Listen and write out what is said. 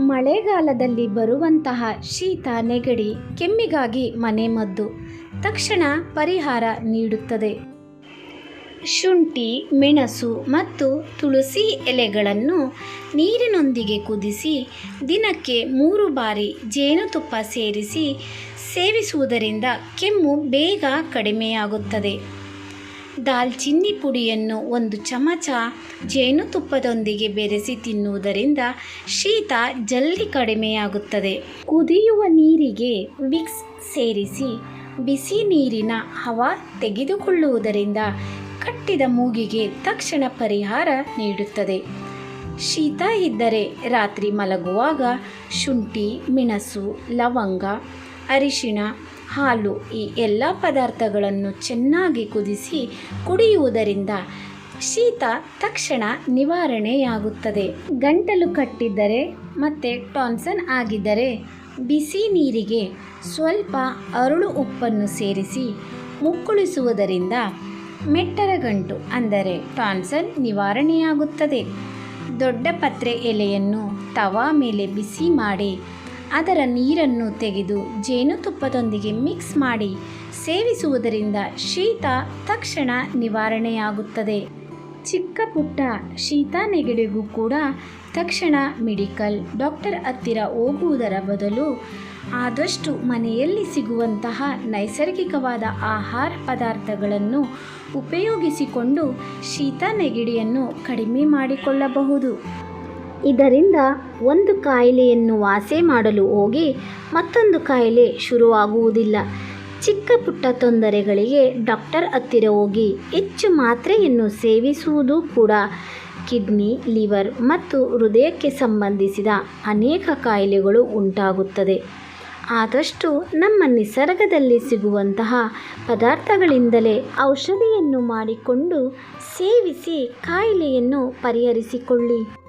ಮಳೆಗಾಲದಲ್ಲಿ ಬರುವಂತಹ ಶೀತ ನೆಗಡಿ ಕೆಮ್ಮಿಗಾಗಿ ಮನೆಮದ್ದು ತಕ್ಷಣ ಪರಿಹಾರ ನೀಡುತ್ತದೆ. ಶುಂಠಿ, ಮೆಣಸು ಮತ್ತು ತುಳಸಿ ಎಲೆಗಳನ್ನು ನೀರಿನೊಂದಿಗೆ ಕುದಿಸಿ ದಿನಕ್ಕೆ ಮೂರು ಬಾರಿ ಜೇನುತುಪ್ಪ ಸೇರಿಸಿ ಸೇವಿಸುವುದರಿಂದ ಕೆಮ್ಮು ಬೇಗ ಕಡಿಮೆಯಾಗುತ್ತದೆ. ದಾಲ್ಚಿನ್ನಿ ಪುಡಿಯನ್ನು ಒಂದು ಚಮಚ ಜೇನುತುಪ್ಪದೊಂದಿಗೆ ಬೆರೆಸಿ ತಿನ್ನುವುದರಿಂದ ಶೀತ ಜಲ್ದಿ ಕಡಿಮೆಯಾಗುತ್ತದೆ. ಕುದಿಯುವ ನೀರಿಗೆ ವಿಕ್ಸ್ ಸೇರಿಸಿ ಬಿಸಿ ನೀರಿನ ಹವಾ ತೆಗೆದುಕೊಳ್ಳುವುದರಿಂದ ಕಟ್ಟಿದ ಮೂಗಿಗೆ ತಕ್ಷಣ ಪರಿಹಾರ ನೀಡುತ್ತದೆ. ಶೀತ ಇದ್ದರೆ ರಾತ್ರಿ ಮಲಗುವಾಗ ಶುಂಠಿ, ಮೆಣಸು, ಲವಂಗ, ಅರಿಶಿಣ ಹಾಲು ಈ ಎಲ್ಲ ಪದಾರ್ಥಗಳನ್ನು ಚೆನ್ನಾಗಿ ಕುದಿಸಿ ಕುಡಿಯುವುದರಿಂದ ಶೀತ ತಕ್ಷಣ ನಿವಾರಣೆಯಾಗುತ್ತದೆ. ಗಂಟಲು ಕಟ್ಟಿದ್ದರೆ ಮತ್ತು ಟಾನ್ಸನ್ ಆಗಿದ್ದರೆ ಬಿಸಿ ನೀರಿಗೆ ಸ್ವಲ್ಪ ಅರಳು ಉಪ್ಪನ್ನು ಸೇರಿಸಿ ಮುಕ್ಕುಳಿಸುವುದರಿಂದ ಮೆಟ್ಟರ ಗಂಟು ಅಂದರೆ ಟಾನ್ಸನ್ ನಿವಾರಣೆಯಾಗುತ್ತದೆ. ದೊಡ್ಡ ಪತ್ರೆ ಎಲೆಯನ್ನು ತವಾ ಮೇಲೆ ಬಿಸಿ ಮಾಡಿ ಅದರ ನೀರನ್ನು ತೆಗೆದು ಜೇನುತುಪ್ಪದೊಂದಿಗೆ ಮಿಕ್ಸ್ ಮಾಡಿ ಸೇವಿಸುವುದರಿಂದ ಶೀತ ತಕ್ಷಣ ನಿವಾರಣೆಯಾಗುತ್ತದೆ. ಚಿಕ್ಕ ಪುಟ್ಟ ಶೀತ ನೆಗಡಿಗೂ ಕೂಡ ತಕ್ಷಣ ಮೆಡಿಕಲ್ ಡಾಕ್ಟರ್ ಹತ್ತಿರ ಹೋಗುವುದರ ಬದಲು ಆದಷ್ಟು ಮನೆಯಲ್ಲಿ ಸಿಗುವಂತಹ ನೈಸರ್ಗಿಕವಾದ ಆಹಾರ ಪದಾರ್ಥಗಳನ್ನು ಉಪಯೋಗಿಸಿಕೊಂಡು ಶೀತ ನೆಗಡಿಯನ್ನು ಕಡಿಮೆ ಮಾಡಿಕೊಳ್ಳಬಹುದು. ಇದರಿಂದ ಒಂದು ಕಾಯಿಲೆಯನ್ನು ವಾಸೆ ಮಾಡಲು ಹೋಗಿ ಮತ್ತೊಂದು ಕಾಯಿಲೆ ಶುರುವಾಗುವುದಿಲ್ಲ. ಚಿಕ್ಕ ಪುಟ್ಟ ತೊಂದರೆಗಳಿಗೆ ಡಾಕ್ಟರ್ ಹತ್ತಿರ ಹೋಗಿ ಹೆಚ್ಚು ಮಾತ್ರೆಯನ್ನು ಸೇವಿಸುವುದು ಕೂಡ ಕಿಡ್ನಿ, ಲಿವರ್ ಮತ್ತು ಹೃದಯಕ್ಕೆ ಸಂಬಂಧಿಸಿದ ಅನೇಕ ಕಾಯಿಲೆಗಳು ಉಂಟಾಗುತ್ತದೆ. ಆದಷ್ಟು ನಮ್ಮ ನಿಸರ್ಗದಲ್ಲಿ ಸಿಗುವಂತಹ ಪದಾರ್ಥಗಳಿಂದಲೇ ಔಷಧಿಯನ್ನು ಮಾಡಿಕೊಂಡು ಸೇವಿಸಿ ಕಾಯಿಲೆಯನ್ನು ಪರಿಹರಿಸಿಕೊಳ್ಳಿ.